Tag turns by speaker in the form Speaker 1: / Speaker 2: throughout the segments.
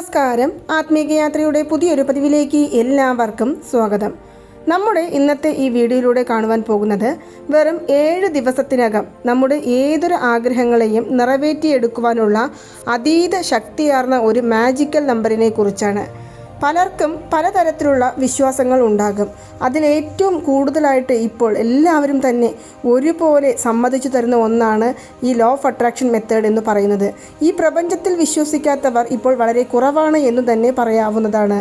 Speaker 1: നമസ്കാരം. ആത്മീയയാത്രയുടെ പുതിയൊരു പതിവിലേക്ക് എല്ലാവർക്കും സ്വാഗതം. നമ്മുടെ ഇന്നത്തെ ഈ വീഡിയോയിലൂടെ കാണുവാൻ പോകുന്നത് വെറും ഏഴ് ദിവസത്തിനകം നമ്മുടെ ഏതൊരു ആഗ്രഹങ്ങളെയും നിറവേറ്റിയെടുക്കുവാനുള്ള അതീത ശക്തിയാർന്ന ഒരു മാജിക്കൽ നമ്പറിനെ കുറിച്ചാണ്. പലർക്കും പലതരത്തിലുള്ള വിശ്വാസങ്ങൾ ഉണ്ടാകും. അതിലേറ്റവും കൂടുതലായിട്ട് ഇപ്പോൾ എല്ലാവരും തന്നെ ഒരുപോലെ സമ്മതിച്ചു തരുന്ന ഒന്നാണ് ഈ ലോ ഓഫ് അട്രാക്ഷൻ മെത്തേഡ് എന്ന് പറയുന്നത്. ഈ പ്രപഞ്ചത്തിൽ വിശ്വസിക്കാത്തവർ ഇപ്പോൾ വളരെ കുറവാണ് എന്ന് തന്നെ പറയാവുന്നതാണ്.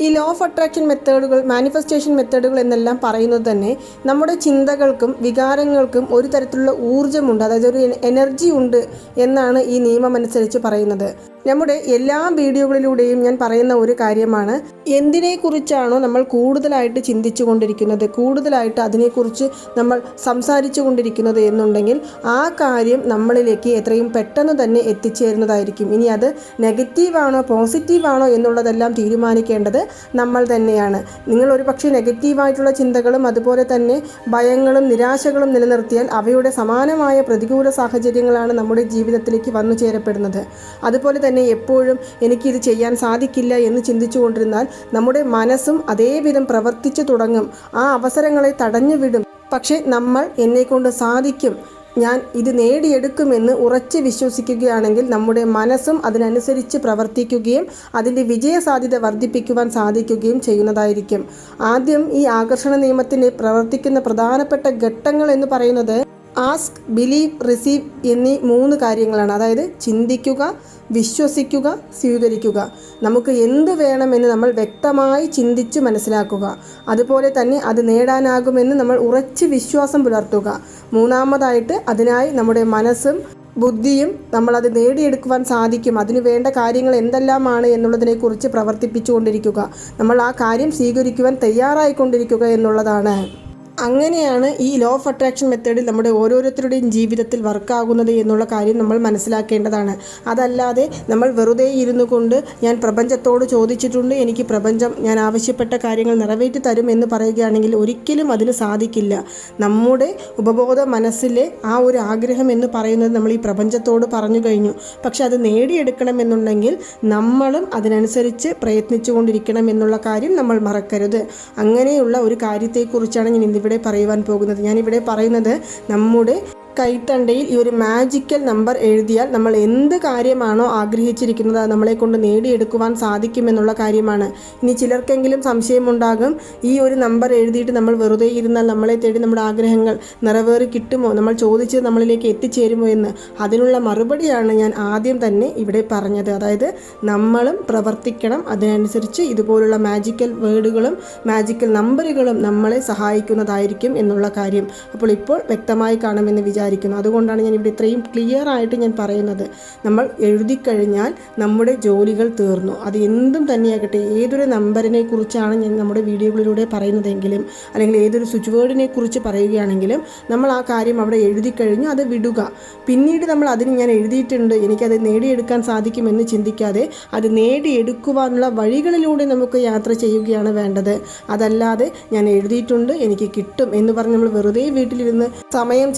Speaker 1: ഈ ലോ ഓഫ് അട്രാക്ഷൻ മെത്തേഡുകൾ മാനിഫെസ്റ്റേഷൻ മെത്തേഡുകൾ എന്നെല്ലാം പറയുന്നത് തന്നെ നമ്മുടെ ചിന്തകൾക്കും വികാരങ്ങൾക്കും ഒരു തരത്തിലുള്ള ഊർജമുണ്ട്. അതായത് ഒരു എനർജി ഉണ്ട് എന്നാണ് ഈ നിയമം അനുസരിച്ച് പറയുന്നത്. നമ്മുടെ എല്ലാ വീഡിയോകളിലൂടെയും ഞാൻ പറയുന്ന ഒരു കാര്യമാണ്. എന്തിനെക്കുറിച്ചാണോ നമ്മൾ കൂടുതലായിട്ട് ചിന്തിച്ചു കൊണ്ടിരിക്കുന്നത് കൂടുതലായിട്ട് അതിനെക്കുറിച്ച് നമ്മൾ സംസാരിച്ചു കൊണ്ടിരിക്കുന്നത് എന്നുണ്ടെങ്കിൽ ആ കാര്യം നമ്മളിലേക്ക് എത്രയും പെട്ടെന്ന് തന്നെ എത്തിച്ചേരുന്നതായിരിക്കും. ഇനി അത് നെഗറ്റീവാണോ പോസിറ്റീവാണോ എന്നുള്ളതെല്ലാം തീരുമാനിക്കേണ്ടത് നമ്മൾ തന്നെയാണ്. നിങ്ങൾ ഒരു പക്ഷേ നെഗറ്റീവായിട്ടുള്ള ചിന്തകളും അതുപോലെ തന്നെ ഭയങ്ങളും നിരാശകളും നിലനിർത്തിയാൽ അവയുടെ സമാനമായ പ്രതികൂല സാഹചര്യങ്ങളാണ് നമ്മുടെ ജീവിതത്തിലേക്ക് വന്നു ചേരപ്പെടുന്നത് അതുപോലെ തന്നെ എപ്പോഴും എനിക്കിത് ചെയ്യാൻ സാധിക്കില്ല എന്ന് ചിന്തിച്ചുകൊണ്ടിരുന്നാൽ നമ്മുടെ മനസ്സും അതേവിധം പ്രവർത്തിച്ചു തുടങ്ങും. ആ അവസരങ്ങളെ തടഞ്ഞു വിടും. പക്ഷേ നമ്മൾ എന്നെക്കൊണ്ട് സാധിക്കും. ഞാൻ ഇത് നേടിയെടുക്കുമെന്ന് ഉറച്ച് വിശ്വസിക്കുകയാണെങ്കിൽ നമ്മുടെ മനസ്സും അതിനനുസരിച്ച് പ്രവർത്തിക്കുകയും അതിന്റെ വിജയസാധ്യത വർദ്ധിപ്പിക്കുവാൻ സാധിക്കുകയും ചെയ്യുന്നതായിരിക്കും. ആദ്യം ഈ ആകർഷണ നിയമത്തിന് പ്രവർത്തിക്കുന്ന പ്രധാനപ്പെട്ട ഘട്ടങ്ങൾ എന്ന് പറയുന്നത് ആസ്ക് ബിലീവ് റിസീവ് എന്നീ മൂന്ന് കാര്യങ്ങളാണ്. അതായത് ചിന്തിക്കുക വിശ്വസിക്കുക സ്വീകരിക്കുക. നമുക്ക് എന്ത് വേണമെന്ന് നമ്മൾ വ്യക്തമായി ചിന്തിച്ച് മനസ്സിലാക്കുക. അതുപോലെ തന്നെ അത് നേടാനാകുമെന്ന് നമ്മൾ ഉറച്ച് വിശ്വാസം പുലർത്തുക. മൂന്നാമതായിട്ട് അതിനായി നമ്മുടെ മനസ്സും ബുദ്ധിയും നമ്മളത് നേടിയെടുക്കുവാൻ സാധിക്കും. അതിനു വേണ്ട കാര്യങ്ങൾ എന്തെല്ലാമാണ് എന്നുള്ളതിനെക്കുറിച്ച് പ്രവർത്തിപ്പിച്ചുകൊണ്ടിരിക്കുക. നമ്മൾ ആ കാര്യം സ്വീകരിക്കുവാൻ തയ്യാറായിക്കൊണ്ടിരിക്കുക എന്നുള്ളതാണ്. അങ്ങനെയാണ് ഈ ലോ ഓഫ് അട്രാക്ഷൻ മെത്തേഡിൽ നമ്മുടെ ഓരോരുത്തരുടെയും ജീവിതത്തിൽ വർക്കാകുന്നത് എന്നുള്ള കാര്യം നമ്മൾ മനസ്സിലാക്കേണ്ടതാണ്. അതല്ലാതെ നമ്മൾ വെറുതെ ഇരുന്നു കൊണ്ട് ഞാൻ പ്രപഞ്ചത്തോട് ചോദിച്ചിട്ടുണ്ട് എനിക്ക് പ്രപഞ്ചം ഞാൻ ആവശ്യപ്പെട്ട കാര്യങ്ങൾ നിറവേറ്റി തരും എന്ന് പറയുകയാണെങ്കിൽ ഒരിക്കലും അതിന് സാധിക്കില്ല. നമ്മുടെ ഉപബോധ മനസ്സിലെ ആ ഒരു ആഗ്രഹം എന്ന് പറയുന്നത് നമ്മൾ ഈ പ്രപഞ്ചത്തോട് പറഞ്ഞു കഴിഞ്ഞു. പക്ഷെ അത് നേടിയെടുക്കണമെന്നുണ്ടെങ്കിൽ നമ്മളും അതിനനുസരിച്ച് പ്രയത്നിച്ചുകൊണ്ടിരിക്കണം എന്നുള്ള കാര്യം നമ്മൾ മറക്കരുത്. അങ്ങനെയുള്ള ഒരു കാര്യത്തെക്കുറിച്ചാണ് ഞാൻ പറയുവാൻ പോകുന്നത്. ഞാനിവിടെ പറയുന്നത് നമ്മുടെ കൈത്തണ്ടയിൽ ഈ ഒരു മാജിക്കൽ നമ്പർ എഴുതിയാൽ നമ്മൾ എന്ത് കാര്യമാണോ ആഗ്രഹിച്ചിരിക്കുന്നത് അത് നമ്മളെ കൊണ്ട് നേടിയെടുക്കുവാൻ സാധിക്കുമെന്നുള്ള കാര്യമാണ്. ഇനി ചിലർക്കെങ്കിലും സംശയമുണ്ടാകും ഈ ഒരു നമ്പർ എഴുതിയിട്ട് നമ്മൾ വെറുതെ ഇരുന്നാൽ നമ്മളെ തേടി നമ്മുടെ ആഗ്രഹങ്ങൾ നിറവേറി കിട്ടുമോ? നമ്മൾ ചോദിച്ചത് നമ്മളിലേക്ക് എത്തിച്ചേരുമോ എന്ന്. അതിനുള്ള മറുപടിയാണ് ഞാൻ ആദ്യം തന്നെ ഇവിടെ പറഞ്ഞത്. അതായത് നമ്മളും പ്രവർത്തിക്കണം. അതിനനുസരിച്ച് ഇതുപോലുള്ള മാജിക്കൽ വേർഡുകളും മാജിക്കൽ നമ്പറുകളും നമ്മളെ സഹായിക്കുന്നതായിരിക്കും എന്നുള്ള കാര്യം. അപ്പോൾ ഇപ്പോൾ വ്യക്തമായി കാണുമെന്ന് വിചാരിക്കുന്നു അതുകൊണ്ടാണ് ഞാൻ ഇവിടെ ഇത്രയും ക്ലിയർ ആയിട്ട് ഞാൻ പറയുന്നത്. നമ്മൾ എഴുതി കഴിഞ്ഞാൽ നമ്മുടെ ജോലികൾ തീർന്നു. അത് എന്തും തന്നെയാകട്ടെ ഏതൊരു നമ്പറിനെ കുറിച്ചാണ് ഞാൻ നമ്മുടെ വീഡിയോകളിലൂടെ പറയുന്നതെങ്കിലും അല്ലെങ്കിൽ ഏതൊരു സ്വിച്ച് വേർഡിനെ കുറിച്ച് പറയുകയാണെങ്കിലും നമ്മൾ ആ കാര്യം അവിടെ എഴുതി കഴിഞ്ഞു അത് വിടുക. പിന്നീട് നമ്മൾ അതിന് ഞാൻ എഴുതിയിട്ടുണ്ട് എനിക്കത് നേടിയെടുക്കാൻ സാധിക്കുമെന്ന് ചിന്തിക്കാതെ അത് നേടിയെടുക്കുവാനുള്ള വഴികളിലൂടെ നമുക്ക് യാത്ര ചെയ്യുകയാണ് വേണ്ടത്. അതല്ലാതെ ഞാൻ എഴുതിയിട്ടുണ്ട് എനിക്ക് കിട്ടും എന്ന് പറഞ്ഞ് നമ്മൾ വെറുതെ വീട്ടിലിരുന്ന് സമയം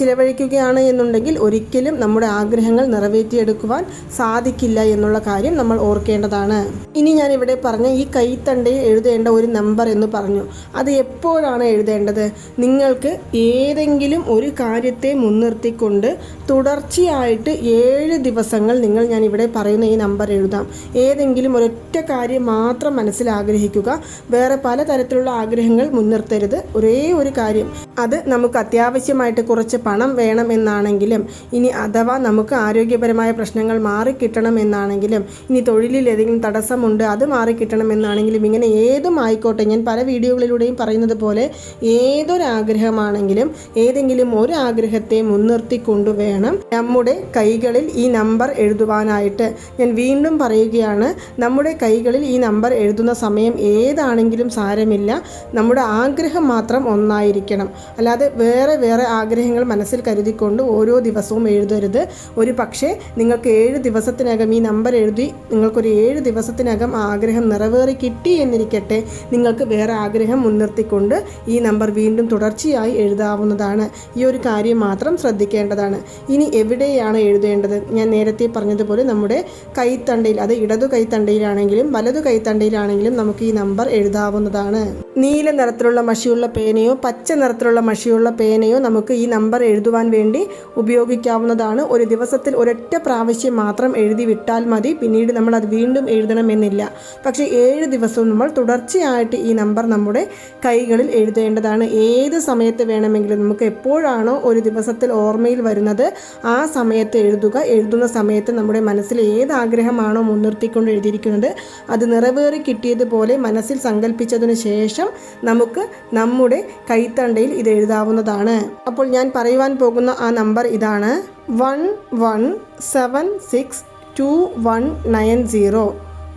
Speaker 1: ചിലവഴിക്കുകയാണ് എന്നുണ്ടെങ്കിൽ ഒരിക്കലും നമ്മുടെ ആഗ്രഹങ്ങൾ നിറവേറ്റിയെടുക്കുവാൻ സാധിക്കില്ല എന്നുള്ള കാര്യം നമ്മൾ ഓർക്കേണ്ടതാണ്. ഇനി ഞാൻ ഇവിടെ പറഞ്ഞ ഈ കൈത്തണ്ടയിൽ എഴുതേണ്ട ഒരു നമ്പർ എന്ന് പറഞ്ഞു. അത് എപ്പോഴാണ് എഴുതേണ്ടത്? നിങ്ങൾക്ക് ഏതെങ്കിലും ഒരു കാര്യത്തെ മുൻനിർത്തിക്കൊണ്ട് തുടർച്ചയായിട്ട് ഏഴ് ദിവസങ്ങൾ നിങ്ങൾ ഞാൻ ഇവിടെ പറയുന്ന ഈ നമ്പർ എഴുതാം. ഏതെങ്കിലും ഒരൊറ്റ കാര്യം മാത്രം മനസ്സിൽ ആഗ്രഹിക്കുക. വേറെ പല തരത്തിലുള്ള ആഗ്രഹങ്ങൾ മുൻനിർത്തരുത്. ഒരേ ഒരു കാര്യം. അത് നമുക്ക് അത്യാവശ്യമായിട്ട് കുറച്ച് പണം വേണം എന്നാണെങ്കിലും ഇനി അഥവാ നമുക്ക് ആരോഗ്യപരമായ പ്രശ്നങ്ങൾ മാറിക്കിട്ടണം എന്നാണെങ്കിലും ഇനി തൊഴിലിൽ ഏതെങ്കിലും തടസ്സമുണ്ട് അത് മാറിക്കിട്ടണം എന്നാണെങ്കിലും ഇങ്ങനെ ഏതും ആയിക്കോട്ടെ. ഞാൻ പല വീഡിയോകളിലൂടെയും പറയുന്നത് പോലെ ഏതൊരാഗ്രഹമാണെങ്കിലും ഏതെങ്കിലും ഒരു ആഗ്രഹത്തെ മുൻനിർത്തിക്കൊണ്ട് വേണം നമ്മുടെ കൈകളിൽ ഈ നമ്പർ എഴുതുവാനായിട്ട്. ഞാൻ വീണ്ടും പറയുകയാണ് നമ്മുടെ കൈകളിൽ ഈ നമ്പർ എഴുതുന്ന സമയം ഏതാണെങ്കിലും സാരമില്ല. നമ്മുടെ ആഗ്രഹം മാത്രം ഒന്നായിരിക്കണം. അല്ലാതെ വേറെ വേറെ ആഗ്രഹങ്ങൾ മനസ്സിൽ കരുതിക്കൊണ്ട് ഓരോ ദിവസവും എഴുതരുത്. ഒരു പക്ഷേ നിങ്ങൾക്ക് ഏഴ് ദിവസത്തിനകം ഈ നമ്പർ എഴുതി നിങ്ങൾക്കൊരു ഏഴ് ദിവസത്തിനകം ആഗ്രഹം നിറവേറി കിട്ടി എന്നിരിക്കട്ടെ നിങ്ങൾക്ക് വേറെ ആഗ്രഹം മുൻനിർത്തിക്കൊണ്ട് ഈ നമ്പർ വീണ്ടും തുടർച്ചയായി എഴുതാവുന്നതാണ്. ഈ ഒരു കാര്യം മാത്രം ശ്രദ്ധിക്കേണ്ടതാണ്. ഇനി എവിടെയാണ് എഴുതേണ്ടത്? ഞാൻ നേരത്തെ പറഞ്ഞതുപോലെ നമ്മുടെ കൈത്തണ്ടയിൽ അത് ഇടതു കൈത്തണ്ടയിലാണെങ്കിലും വലതു കൈത്തണ്ടയിലാണെങ്കിലും നമുക്ക് ഈ നമ്പർ എഴുതാവുന്നതാണ്. നീല നിറത്തിലുള്ള മഷിയുള്ള പേനയോ പച്ച നിറത്തിലുള്ള മഷിയുള്ള പേനയോ നമുക്ക് ഈ നമ്പർ എഴുതുവാൻ വേണ്ടി ഉപയോഗിക്കാവുന്നതാണ്. ഒരു ദിവസത്തിൽ ഒരൊറ്റ പ്രാവശ്യം മാത്രം എഴുതി വിട്ടാൽ മതി. പിന്നീട് നമ്മൾ അത് വീണ്ടും എഴുതണമെന്നില്ല. പക്ഷേ ഏഴ് ദിവസവും നമ്മൾ തുടർച്ചയായിട്ട് ഈ നമ്പർ നമ്മുടെ കൈകളിൽ എഴുതേണ്ടതാണ്. ഏത് സമയത്ത് വേണമെങ്കിലും നമുക്ക് എപ്പോഴാണോ ഒരു ദിവസത്തിൽ ഓർമ്മയിൽ വരുന്നത് ആ സമയത്ത് എഴുതുക. എഴുതുന്ന സമയത്ത് നമ്മുടെ മനസ്സിൽ ഏത് ആഗ്രഹമാണോ മുൻനിർത്തിക്കൊണ്ട് എഴുതിയിരിക്കുന്നത് അത് നിറവേറി കിട്ടിയതുപോലെ മനസ്സിൽ സങ്കല്പിച്ചതിന് ശേഷം നമുക്ക് നമ്മുടെ കൈത്തണ്ടയിൽ ഇത് എഴുതാവുന്നതാണ്. അപ്പോൾ ഞാൻ പറയുവാൻ പോകുന്ന ആ നമ്പർ ഇതാണ്. One one seven six two one nine zero.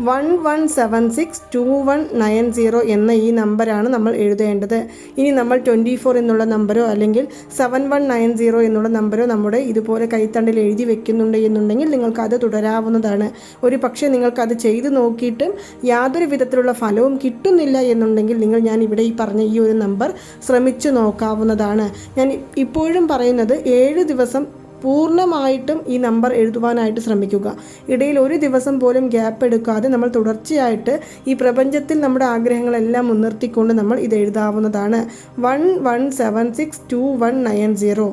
Speaker 1: One one seven six two one nine zero എന്ന ഈ നമ്പറാണ് നമ്മൾ എഴുതേണ്ടത്. ഇനി നമ്മൾ ട്വന്റി ഫോർ എന്നുള്ള നമ്പരോ അല്ലെങ്കിൽ സെവൻ വൺ നയൻ സീറോ എന്നുള്ള നമ്പരോ നമ്മുടെ ഇതുപോലെ കൈത്തണ്ടിൽ എഴുതി വെക്കുന്നുണ്ട് എന്നുണ്ടെങ്കിൽ നിങ്ങൾക്കത് തുടരാവുന്നതാണ്. ഒരു പക്ഷേ നിങ്ങൾക്കത് ചെയ്തു നോക്കിയിട്ടും യാതൊരു വിധത്തിലുള്ള ഫലവും കിട്ടുന്നില്ല എന്നുണ്ടെങ്കിൽ നിങ്ങൾ ഞാൻ ഇവിടെ ഈ പറഞ്ഞ ഈ ഒരു നമ്പർ ശ്രമിച്ചു നോക്കാവുന്നതാണ്. ഞാൻ ഇപ്പോഴും പറയുന്നത് ഏഴ് ദിവസം പൂർണമായിട്ടും ഈ നമ്പർ എഴുതുവാനായിട്ട് ശ്രമിക്കുക. ഇടയിൽ ഒരു ദിവസം പോലും ഗ്യാപ്പ് എടുക്കാതെ നമ്മൾ തുടർച്ചയായിട്ട് ഈ പ്രപഞ്ചത്തിൽ നമ്മുടെ ആഗ്രഹങ്ങളെല്ലാം മുൻനിർത്തിക്കൊണ്ട് നമ്മൾ ഇത് എഴുതാവുന്നതാണ്. One one seven six two one nine zero.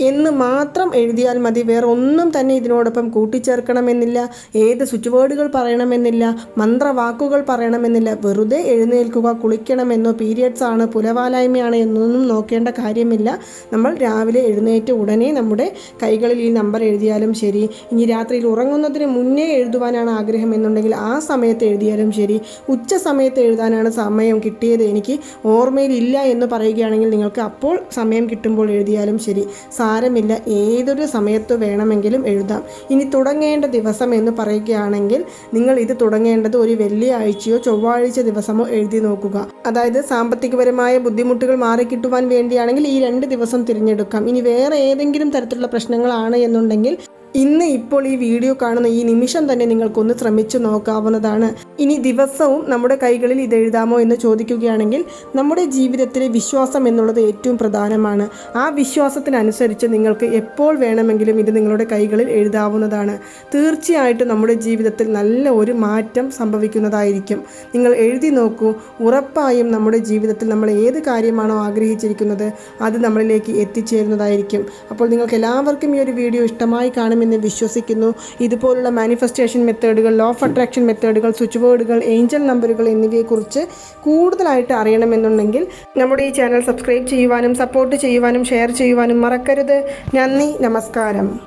Speaker 1: എന്ന് മാത്രം എഴുതിയാൽ മതി. വേറെ ഒന്നും തന്നെ ഇതിനോടൊപ്പം കൂട്ടിച്ചേർക്കണമെന്നില്ല. ഏത് സ്വിച്ച് വേർഡുകൾ പറയണമെന്നില്ല. മന്ത്രവാക്കുകൾ പറയണമെന്നില്ല. വെറുതെ എഴുന്നേൽക്കുക കുളിക്കണമെന്നോ പീരിയഡ്സ് ആണ് പുലവാലായ്മയാണ് എന്നൊന്നും നോക്കേണ്ട കാര്യമില്ല. നമ്മൾ രാവിലെ എഴുന്നേറ്റ് ഉടനെ നമ്മുടെ കൈകളിൽ ഈ നമ്പർ എഴുതിയാലും ശരി. ഇനി രാത്രിയിൽ ഉറങ്ങുന്നതിന് മുന്നേ എഴുതുവാനാണ് ആഗ്രഹം എന്നുണ്ടെങ്കിൽ ആ സമയത്ത് എഴുതിയാലും ശരി. ഉച്ച സമയത്ത് എഴുതാനാണ് സമയം കിട്ടിയത്. എനിക്ക് ഓർമ്മയിലില്ല എന്ന് പറയുകയാണെങ്കിൽ നിങ്ങൾക്ക് അപ്പോൾ സമയം കിട്ടുമ്പോൾ എഴുതിയാലും ശരി. സാരമില്ല. ഏതൊരു സമയത്ത് വേണമെങ്കിലും എഴുതാം. ഇനി തുടങ്ങേണ്ട ദിവസം എന്ന് പറയുകയാണെങ്കിൽ നിങ്ങൾ ഇത് തുടങ്ങേണ്ടത് ഒരു വെള്ളിയാഴ്ചയോ ചൊവ്വാഴ്ച ദിവസമോ എഴുതി നോക്കുക. അതായത് സാമ്പത്തികപരമായ ബുദ്ധിമുട്ടുകൾ മാറിക്കിട്ടുവാൻ വേണ്ടിയാണെങ്കിൽ ഈ രണ്ട് ദിവസം തിരഞ്ഞെടുക്കാം. ഇനി വേറെ ഏതെങ്കിലും തരത്തിലുള്ള പ്രശ്നങ്ങളാണ് എന്നുണ്ടെങ്കിൽ ഇന്ന് ഇപ്പോൾ ഈ വീഡിയോ കാണുന്ന ഈ നിമിഷം തന്നെ നിങ്ങൾക്കൊന്ന് ശ്രമിച്ചു നോക്കാവുന്നതാണ്. ഇനി ദിവസവും നമ്മുടെ കൈകളിൽ ഇത് എഴുതാമോ എന്ന് ചോദിക്കുകയാണെങ്കിൽ നമ്മുടെ ജീവിതത്തിലെ വിശ്വാസം എന്നുള്ളത് ഏറ്റവും പ്രധാനമാണ്. ആ വിശ്വാസത്തിനനുസരിച്ച് നിങ്ങൾക്ക് എപ്പോൾ വേണമെങ്കിലും ഇത് നിങ്ങളുടെ കൈകളിൽ എഴുതാവുന്നതാണ്. തീർച്ചയായിട്ടും നമ്മുടെ ജീവിതത്തിൽ നല്ല ഒരു മാറ്റം സംഭവിക്കുന്നതായിരിക്കും. നിങ്ങൾ എഴുതി നോക്കൂ ഉറപ്പായും നമ്മുടെ ജീവിതത്തിൽ നമ്മൾ ഏത് കാര്യമാണോ ആഗ്രഹിച്ചിരിക്കുന്നത് അത് നമ്മളിലേക്ക് എത്തിച്ചേരുന്നതായിരിക്കും. അപ്പോൾ നിങ്ങൾക്ക് എല്ലാവർക്കും ഈ ഒരു വീഡിയോ ഇഷ്ടമായി കാണുമെന്ന് വിശ്വസിക്കുന്നു. ഇതുപോലുള്ള മാനിഫെസ്റ്റേഷൻ മെത്തേഡുകൾ ലോ ഓഫ് അട്രാക്ഷൻ മെത്തേഡുകൾ സ്വിച്ച് ബോർഡുകൾ ഏഞ്ചൽ നമ്പറുകൾ എന്നിവയെക്കുറിച്ച് കൂടുതലായിട്ട് അറിയണമെന്നുണ്ടെങ്കിൽ നമ്മുടെ ഈ ചാനൽ സബ്സ്ക്രൈബ് ചെയ്യുവാനും സപ്പോർട്ട് ചെയ്യുവാനും ഷെയർ ചെയ്യുവാനും മറക്കരുത്. നന്ദി നമസ്കാരം.